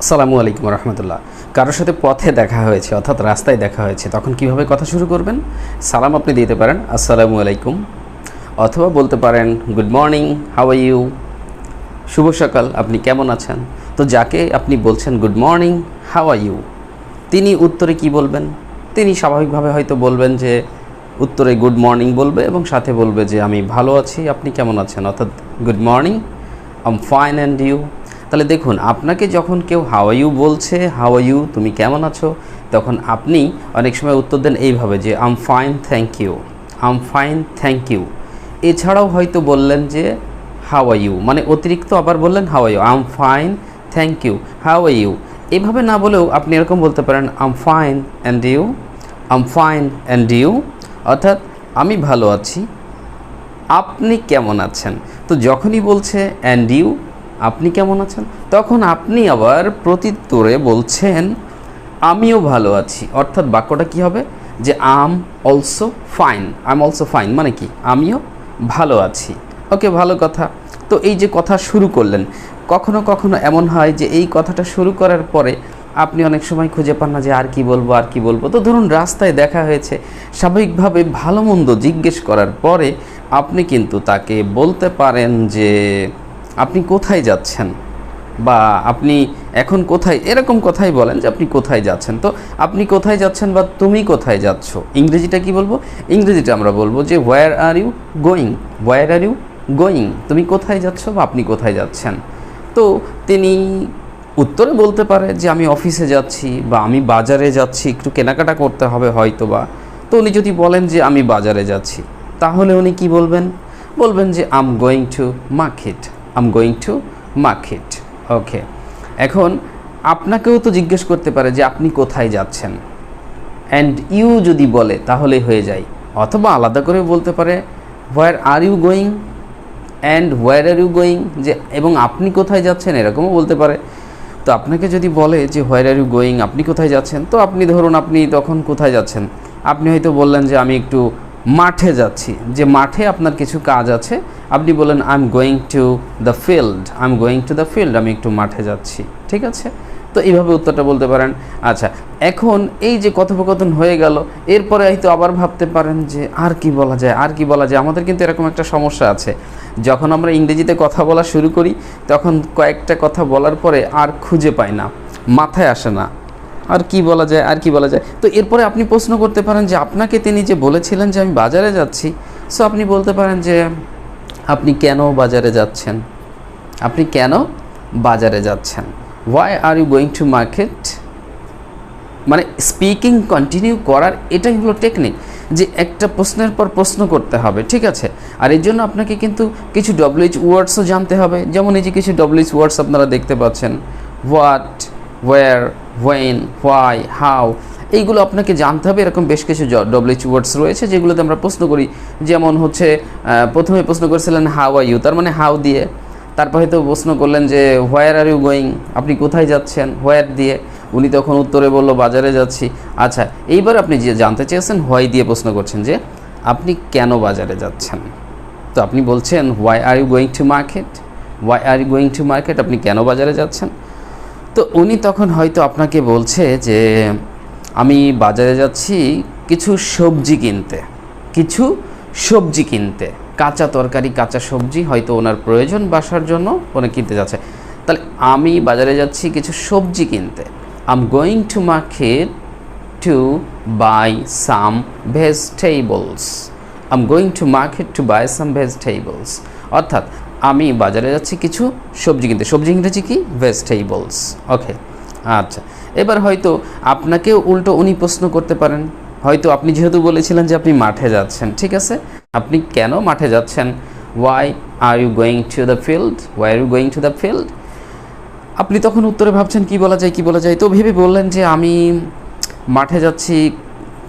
আসসালামু আলাইকুম রহমতুল্লাহ। কারোর সাথে পথে দেখা হয়েছে, অর্থাৎ রাস্তায় দেখা হয়েছে, তখন কীভাবে কথা শুরু করবেন? সালাম আপনি দিতে পারেন, আসসালামু আলাইকুম। অথবা বলতে পারেন, গুড মর্নিং, হাউ ইউ? শুভ সকাল, আপনি কেমন আছেন? তো যাকে আপনি বলছেন, good morning, how are you? তিনি উত্তরে কি বলবেন? তিনি স্বাভাবিকভাবে হয়তো বলবেন যে, উত্তরে গুড মর্নিং বলবে এবং সাথে বলবে যে, আমি ভালো আছি, আপনি কেমন আছেন? অর্থাৎ, good morning, I'm fine and you? তাহলে দেখুন, আপনাকে যখন কেউ হাওয়াইউ বলছে হাওয়াইউ তুমি কেমন আছো, তখন আপনি অনেক সময় উত্তর দেন এইভাবে যে I'm fine thank you I'm fine thank you এছাড়াও হয়তো বললেন যে হাও আর ইউ মানে অতিরিক্ত আবার বললেন how are you I'm fine thank you how are you এভাবে না বলেও আপনি এরকম বলতে পারেন I'm fine and you I'm fine and you অর্থাৎ, আমি ভালো আছি, আপনি কেমন আছেন? তো যখনই বলছে অ্যান্ড ইউ আপনি কেমন আছেন? তখন আপনি আবার প্রতিত্তরে বলছেন, আমিও ভালো আছি। অর্থাৎ বাক্যটা কি হবে? যে, I'm also fine. I'm also fine মানে কি? আমিও ভালো আছি। ওকে, ভালো কথা। তো এই যে কথা শুরু করলেন, কখনো কখনো এমন হয় যে, এই কথাটা শুরু করার পরে আপনি অনেক সময় খুঁজে পান না যে, আর কি বলব, আর কি বলব। তো ধরুন, রাস্তায় দেখা হয়েছে, স্বাভাবিকভাবে ভালো মন্দ জিজ্ঞেস করার পরে আপনি কিন্তু তাকে বলতে পারেন যে আপনি কোথায় যাচ্ছেন? বা আপনি এখন কোথায়, এরকম কথাই বলেন যে আপনি কোথায় যাচ্ছেন। তো আপনি কোথায় যাচ্ছেন বা তুমি কোথায় যাচ্ছ? ইংরেজিটা কি বলব? ইংরেজিটা আমরা বলব যে where are you going where are you going তুমি কোথায় যাচ্ছ বা আপনি কোথায় যাচ্ছেন? তো তিনি উত্তরে বলতে পারে যে আমি অফিসে যাচ্ছি বা আমি বাজারে যাচ্ছি, একটু কেনাকাটা করতে হবে হয়তো বা তো উনি যদি বলেন যে আমি বাজারে যাচ্ছি, তাহলে উনি কি বলবেন? বলবেন যে I'm going to market I'm going to market okay এখন আপনাকেও তো জিজ্ঞেস করতে পারে যে আপনি কোথায় যাচ্ছেন। অ্যান্ড ইউ যদি বলে তাহলে হয়ে যায়। অথবা আলাদা করে বলতে পারে where are you going and where are you going যে, এবং আপনি কোথায় যাচ্ছেন, এরকমও বলতে পারে। তো আপনাকে যদি বলে যে হোয়ার আর ইউ গোয়িং আপনি কোথায় যাচ্ছেন? তো আপনি ধরুন, আপনি তখন কোথায় যাচ্ছেন? আপনি হয়তো বললেন যে, আমি একটু মাঠে যাচ্ছি। যে মাঠে আপনার কিছু কাজ আছে, আপনি বলেন I am going to the field I am going to the field আমি একটু মাঠে যাচ্ছি। ঠিক আছে? তো এইভাবে উত্তরটা বলতে পারেন। আচ্ছা এখন এই যে কথোপকথন হয়ে গেল, এরপরে হয়তো আবার ভাবতে পারেন যে, আর কি বলা যায়, আর কি বলা যায়? আমাদের কিন্তু এরকম একটা সমস্যা আছে। যখন আমরা ইংরেজিতে কথা বলা শুরু করি, তখন কয়েকটা কথা বলার পরে আর খুঁজে পাই না, মাথায় আসে না। আর কি বলা যায়, আর কি বলা যায়। তো এরপরে আপনি প্রশ্ন করতে পারেন যে আপনাকে তিনি যে বলেছিলেন যে আমি বাজারে যাচ্ছি সো আপনি বলতে পারেন যে আপনি কেন বাজারে যাচ্ছেন? আপনি কেন বাজারে যাচ্ছেন? Why are you going to market মানে স্পিকিং কন্টিনিউ করার এটাই হলো টেকনিক যে একটা প্রশ্নের পর প্রশ্ন করতে হবে, ঠিক আছে? আর এর জন্য আপনাকে কিন্তু কিছু ডব্লিউএইচ ওয়ার্ডসও জানতে হবে। যেমন এই যে কিছু ডব্লিউএইচ ওয়ার্ডস আপনারা দেখতে পাচ্ছেন। What where when why how এইগুলো আপনাকে জানতে হবে। এরকম বেশ কিছু ডব্লিউএইচ ওয়ার্ডস রয়েছে, যেগুলোতে আমরা প্রশ্ন করি। যেমন হচ্ছে প্রথমে প্রশ্ন করেছিলেন হাউ আর ইউ তার মানে হাউ দিয়ে। তারপর হয়তো প্রশ্ন করলেন যে হোয়ার আর ইউ গোয়িং আপনি কোথায় যাচ্ছেন? হোয়ার দিয়ে। উনি তখন উত্তরে বলল, বাজারে যাচ্ছি। আচ্ছা এইবার আপনি যে জানতে চেয়েছেন হোয়াই দিয়ে প্রশ্ন করছেন যে, আপনি কেন বাজারে যাচ্ছেন? তো আপনি বলছেন why are you going to market why are you going to market আপনি কেন বাজারে যাচ্ছেন? তো উনি তখন হয়তো আপনাকে বলছে যে, আমি বাজারে যাচ্ছি কিছু সবজি কিনতে, কিছু সবজি কিনতে। কাঁচা তরকারি, কাঁচা সবজি হয়তো ওনার প্রয়োজন বাসার জন্য উনি কিনতে যাচ্ছে। তাহলে আমি বাজারে যাচ্ছি কিছু সবজি কিনতে। I'm going to market to buy some vegetables I am going to market to buy some vegetables অর্থাৎ আমি বাজারে যাচ্ছি কিছু সবজি কিনতে। সবজি ইংরেজি কি? ভেজিটেবলস ওকে আচ্ছা। এবার হয়তো আপনাকেও উল্টো উনি প্রশ্ন করতে পারেন। হয়তো আপনি যেহেতু বলেছিলেন যে আপনি মাঠে যাচ্ছেন, ঠিক আছে? আপনি কেন মাঠে যাচ্ছেন? Why are you going to the field why are you going to the field আপনি তখন উত্তরে ভাবছেন, কি বলা যায়, কি বলা যায়? তো ভেবে বললেন যে আমি মাঠে যাচ্ছি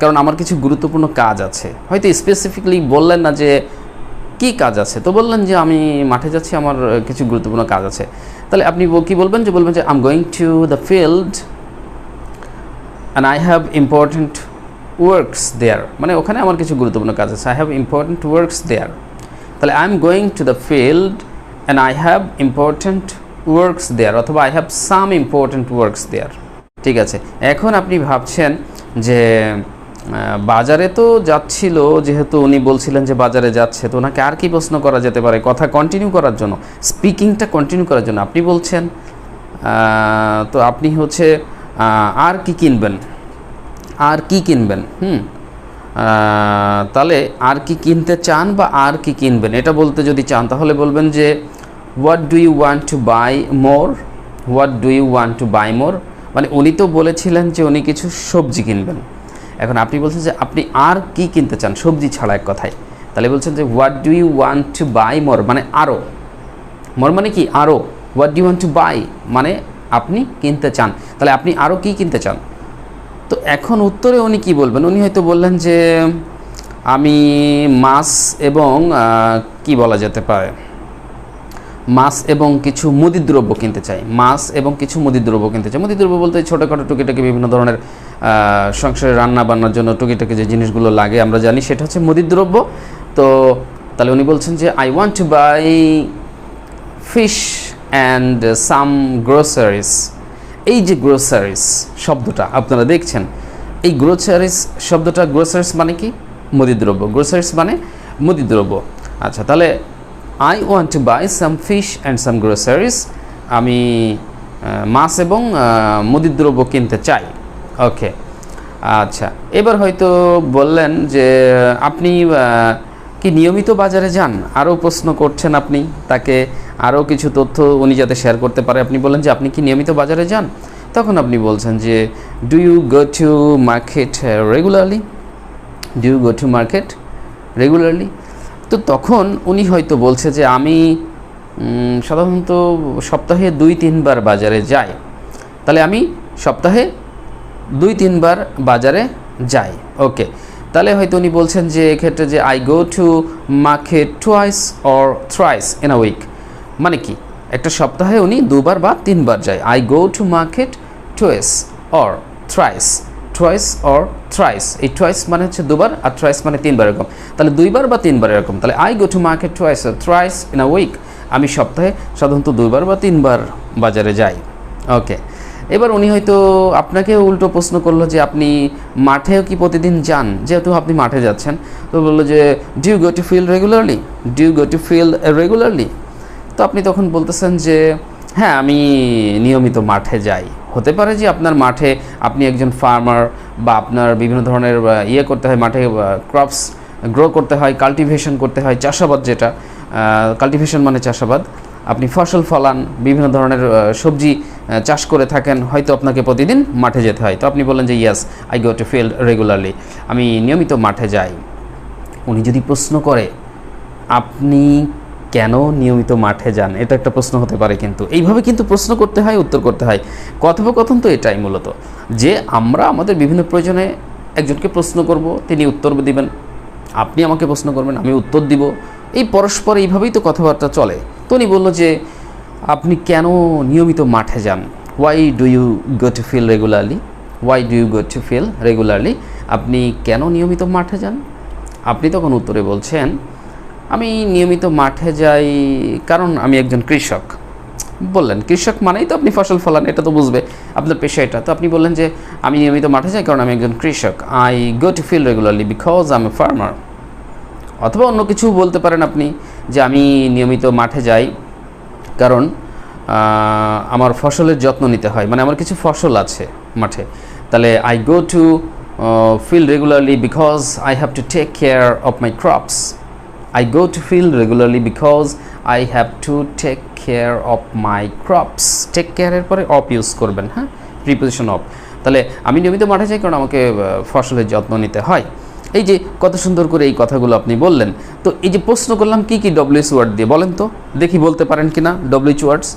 কারণ আমার কিছু গুরুত্বপূর্ণ কাজ আছে। হয়তো স্পেসিফিকলি বললেন না যে কি কাজ আছে? তো বললেন যে আমি মাঠে যাচ্ছি, আমার কিছু গুরুত্বপূর্ণ কাজ আছে। তাহলে আপনি কি বলবেন? যে বলবেন যে I'm going to the field and I have important works there মানে ওখানে আমার কিছু গুরুত্বপূর্ণ কাজ আছে। I have important works there তাহলে I am going to the field and I have important works there অথবা I have some important works there ঠিক আছে। এখন আপনি ভাবছেন যে বাজারে তো যাচ্ছিল, যেহেতু উনি বলছিলেন যে বাজারে যাচ্ছে, তো ওনাকে আর কি প্রশ্ন করা যেতে পারে? কথা কন্টিনিউ করার জন্য স্পিকিংটা কন্টিনিউ করার জন্য আপনি বলছেন তো আপনি হচ্ছে আর কি কিনবেন? আর কি কিনবেন? হুম তাহলে আর কি কিনতে চান বা আর কি কিনবেন? এটা বলতে যদি চান, তাহলে বলবেন যে what do you want to buy more what do you want to buy more মানে উনি তো বলেছিলেন যে উনি কিছু সবজি কিনবেন। এখন আপনি বলছেন যে আপনি আর কি কিনতে চান? সবজি ছাড়া এক কথায়। তাহলে বলছেন যে what do you want to buy more মানে আরও মোর মানে কি? আরও what do want to buy মানে আপনি কিনতে চান। তাহলে আপনি আরও কি কিনতে চান? তো এখন উত্তরে উনি কি বলবেন? উনি হয়তো বললেন যে, আমি মাছ এবং কি বলা যেতে পারে? মাছ এবং কিছু মুদির দ্রব্য কিনতে চাই। মাছ এবং কিছু মুদির দ্রব্য কিনতে চাই। মুদির দ্রব্য বলতে ছোটোখাটো টুকিটাকি বিভিন্ন ধরনের সংসারে রান্না বান্নার জন্য টুকিটাকি যে জিনিসগুলো লাগে আমরা জানি, সেটা হচ্ছে মুদির দ্রব্য। তো তাহলে উনি বলছেন যে I want to buy fish and some groceries এই যে গ্রোসারিস শব্দটা, আপনারা দেখছেন। এই গ্রোসারিস শব্দটা গ্রোসারিস মানে কি? মুদিদ্রব্য গ্রোসারিস মানে মুদিদ্রব্য আচ্ছা তাহলে I want to buy some fish and some groceries আমি মাছ এবং মুদির দ্রব্য কিনতে চাই। ওকে আচ্ছা। এবার হয়তো বললেন যে, আপনি কি নিয়মিত বাজারে যান? আরও প্রশ্ন করছেন আপনি, তাকে আরও কিছু তথ্য উনি যাতে শেয়ার করতে পারে। আপনি বললেন যে, আপনি কি নিয়মিত বাজারে যান? তখন আপনি বলছেন যে do you go to market regularly do you go to market regularly তো তখন উনি হয়তো বলছে যে আমি সাধারণত সপ্তাহে দুই, তিনবার বাজারে যাই। তাহলে আমি সপ্তাহে দুই, তিনবার বাজারে যাই। ওকে তাহলে হয়তো উনি বলছেন যে এক্ষেত্রে যে I go to market twice or thrice in a week মানে কি? একটা সপ্তাহে উনি দুবার বা তিনবার যায় I go to market twice or thrice twice or thrice এই টুয়াইস মানে হচ্ছে দুবার আর থ্রাইস মানে তিনবার এরকম। তাহলে দুইবার বা তিনবার এরকম? তাহলে I go to market twice or thrice in a week আমি সপ্তাহে সাধারণত দুইবার বা তিনবার বাজারে যাই। ওকে এবার উনি হয়তো আপনাকে উল্টো প্রশ্ন করল যে আপনি মাঠেও কি প্রতিদিন যান? যেহেতু আপনি মাঠে যাচ্ছেন, তো বলল যে do you go to field regularly do you go to field regularly তো আপনি তখন বলতেছেন যে হ্যাঁ আমি নিয়মিত মাঠে যাই। হতে পারে যে আপনার মাঠে আপনি একজন ফার্মার বা আপনার বিভিন্ন ধরনের ইয়ে করতে হয়, মাঠে ক্রপস গ্রো করতে হয় কাল্টিভেশন করতে হয়, চাষাবাদ যেটা কাল্টিভেশন মানে চাষাবাদ। আপনি ফসল ফলান, বিভিন্ন ধরনের সবজি চাষ করে থাকেন, হয়তো আপনাকে প্রতিদিন মাঠে যেতে হয়। তো আপনি বলেন যে yes I go to field regularly আমি নিয়মিত মাঠে যাই। উনি যদি প্রশ্ন করে, আপনি কেন নিয়মিত মাঠে যান? এটা একটা প্রশ্ন হতে পারে কিন্তু। এইভাবে কিন্তু প্রশ্ন করতে হয়, উত্তর করতে হয়। কথোপকথন তো এটাই মূলত। যে আমরা আমাদের বিভিন্ন প্রয়োজনে একজনকে প্রশ্ন করব, তিনি উত্তর দিবেন। আপনি আমাকে প্রশ্ন করবেন, আমি উত্তর দিব। এই পরস্পর এইভাবেই তো কথাবার্তা চলে। তো উনি বলল যে, আপনি কেন নিয়মিত মাঠে যান? Why do you go to field regularly why do you go to field regularly আপনি কেন নিয়মিত মাঠে যান? আপনি তখন উত্তরে বলছেন আমি নিয়মিত মাঠে যাই, কারণ আমি একজন কৃষক। বললেন, কৃষক মানেই তো আপনি ফসল ফলান, এটা তো বুঝবে। আপনার পেশা এটা। তো আপনি বললেন যে, আমি নিয়মিত মাঠে যাই কারণ আমি একজন কৃষক। I go to field regularly because I am a farmer অথবা অন্য কিছু বলতে পারেন আপনি, যে আমি নিয়মিত মাঠে যাই কারণ আমার ফসলের যত্ন নিতে হয়। মানে আমার কিছু ফসল আছে মাঠে। তাহলে I go to field regularly because I have to take care of my crops I go to field regularly because I have to take care of my crops take কেয়ারের পরে অফ ইউজ করবেন হ্যাঁ? Preposition of তাহলে আমি নিয়মিত মাঠে যাই কারণ আমাকে ফসলের যত্ন নিতে হয়। এই যে কত সুন্দর করে এই কথাগুলো আপনি বললেন। তো এই যে প্রশ্ন করলাম, কি কি ডব্লিউএস ওয়ার্ড দিয়ে বলেন তো? দেখি বলতে পারেন কি না ডব্লিউএচ ওয়ার্ডস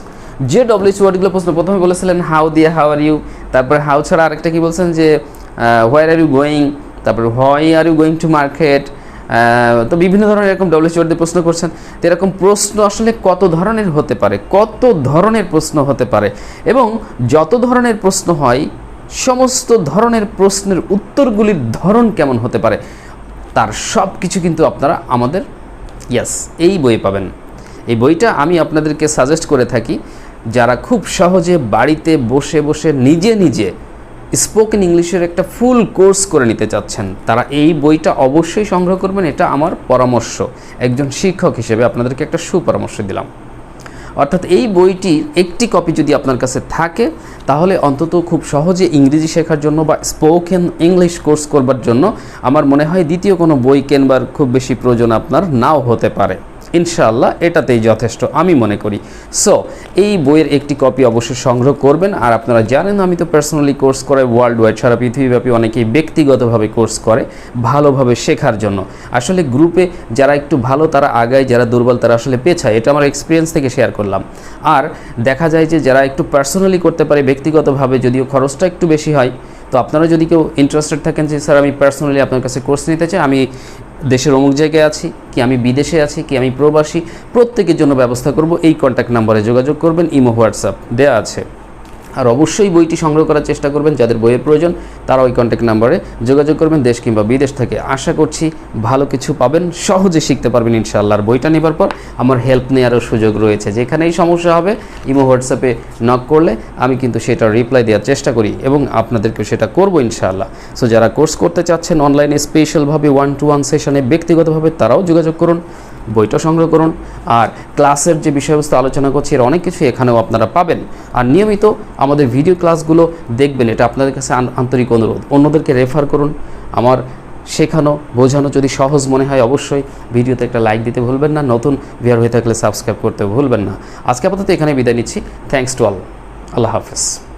যে ডব্লিউএচ ওয়ার্ডগুলো প্রশ্ন প্রথমে বলেছিলেন হাউ দিয়ে হাউ আর ইউ তারপরে হাউ ছাড়া আরেকটা কি বলছেন যে হোয়ার আর ইউ গোয়িং তারপরে why are you going to market তো বিভিন্ন ধরনের এরকম ডব্লিউএচ ওয়ার্ড দিয়ে প্রশ্ন করছেন। তো এরকম প্রশ্ন আসলে কত ধরনের হতে পারে? কত ধরনের প্রশ্ন হতে পারে? এবং যত ধরনের প্রশ্ন হয়, সমস্ত ধরনের প্রশ্নের উত্তরগুলির ধরন কেমন হতে পারে? তার সব কিছু কিন্তু আপনারা আমাদের ইয়াস এই বই পাবেন। এই বইটা আমি আপনাদেরকে সাজেস্ট করে থাকি, যারা খুব সহজে বাড়িতে বসে বসে নিজে নিজে স্পোকেন ইংলিশের একটা ফুল কোর্স করে নিতে চাচ্ছেন। তারা এই বইটা অবশ্যই সংগ্রহ করবেন, এটা আমার পরামর্শ। একজন শিক্ষক হিসেবে আপনাদেরকে একটা সুপরামর্শ দিলাম। অর্থাৎ এই বইটির একটি কপি যদি আপনার কাছে থাকে, তাহলে অন্তত খুব সহজে ইংরেজি শেখার জন্য বা স্পোকেন ইংলিশ কোর্স করবার জন্য আমার মনে হয় দ্বিতীয় কোনো বই কেনবার খুব বেশি প্রয়োজন আপনার নাও হতে পারে। ইনশাআল্লাহ এটাতেই যথেষ্ট, আমি মনে করি। সো এই বইয়ের একটি কপি অবশ্যই সংগ্রহ করবেন। আর আপনারা জানেন, আমি তো পার্সোনালি কোর্স করে ওয়ার্ল্ড ওয়াইড সারা পৃথিবীব্যাপী অনেকেই ব্যক্তিগতভাবে কোর্স করে, ভালোভাবে শেখার জন্য। আসলে গ্রুপে যারা একটু ভালো, তারা আগায়, যারা দুর্বল, তারা আসলে পেছায়। এটা আমার এক্সপিরিয়েন্স থেকে শেয়ার করলাম। আর দেখা যায় যে, যারা একটু পার্সোনালি করতে পারে, ব্যক্তিগতভাবে যদিও খরচটা একটু বেশি হয়, তো আপনারা যদি কেউ ইন্টারেস্টেড থাকেন যে, স্যার, আমি পার্সোনালি আপনার কাছে কোর্স নিতে চাই, আমি দেশের অমুক জায়গায় আছি, কি আমি বিদেশে আছি, কি আমি প্রবাসী, প্রত্যেকের জন্য ব্যবস্থা করব, এই কন্ট্যাক্ট নাম্বারে যোগাযোগ করবেন, ইমো, হোয়াটসঅ্যাপ দেয়া আছে। আর অবশ্যই বইটি সংগ্রহ করার চেষ্টা করবেন যাদের বইয়ের প্রয়োজন তারা ওই কন্ট্যাক্ট নাম্বারে যোগাযোগ করবেন, দেশ কিংবা বিদেশ থেকে। আশা করছি ভালো কিছু পাবেন, সহজে শিখতে পারবেন ইনশাআল্লাহ। আর বইটা নেবার পর আমার হেল্প নেওয়ারও সুযোগ রয়েছে। যেখানেই সমস্যা হবে, ইমো হোয়াটসঅ্যাপে নক করলে আমি কিন্তু সেটা রিপ্লাই দেওয়ার চেষ্টা করি এবং আপনাদেরকে সেটা করব ইনশাআল্লাহ। সো যারা কোর্স করতে চাচ্ছেন অনলাইনে স্পেশালভাবে ওয়ান টু ওয়ান সেশনে ব্যক্তিগতভাবে তারাও যোগাযোগ করুন। বইটা সংগ্রহ করুন। আর ক্লাসের যে বিষয়বস্তু আলোচনা করছি, এর অনেক কিছু এখানেও আপনারা পাবেন। আর নিয়মিত আমাদের ভিডিও ক্লাসগুলো দেখবেন, এটা আপনাদের কাছে আন- আন্তরিক অনুরোধ। অন্যদেরকে রেফার করুন। আমার শেখানো, বোঝানো যদি সহজ মনে হয়, অবশ্যই ভিডিওতে একটা লাইক দিতে ভুলবেন না। নতুন ভিয়ার হয়ে থাকলে সাবস্ক্রাইব করতে ভুলবেন না। আজকে আপাতত এখানে বিদায় নিচ্ছি। থ্যাংকস টু অল আল্লাহ হাফেজ।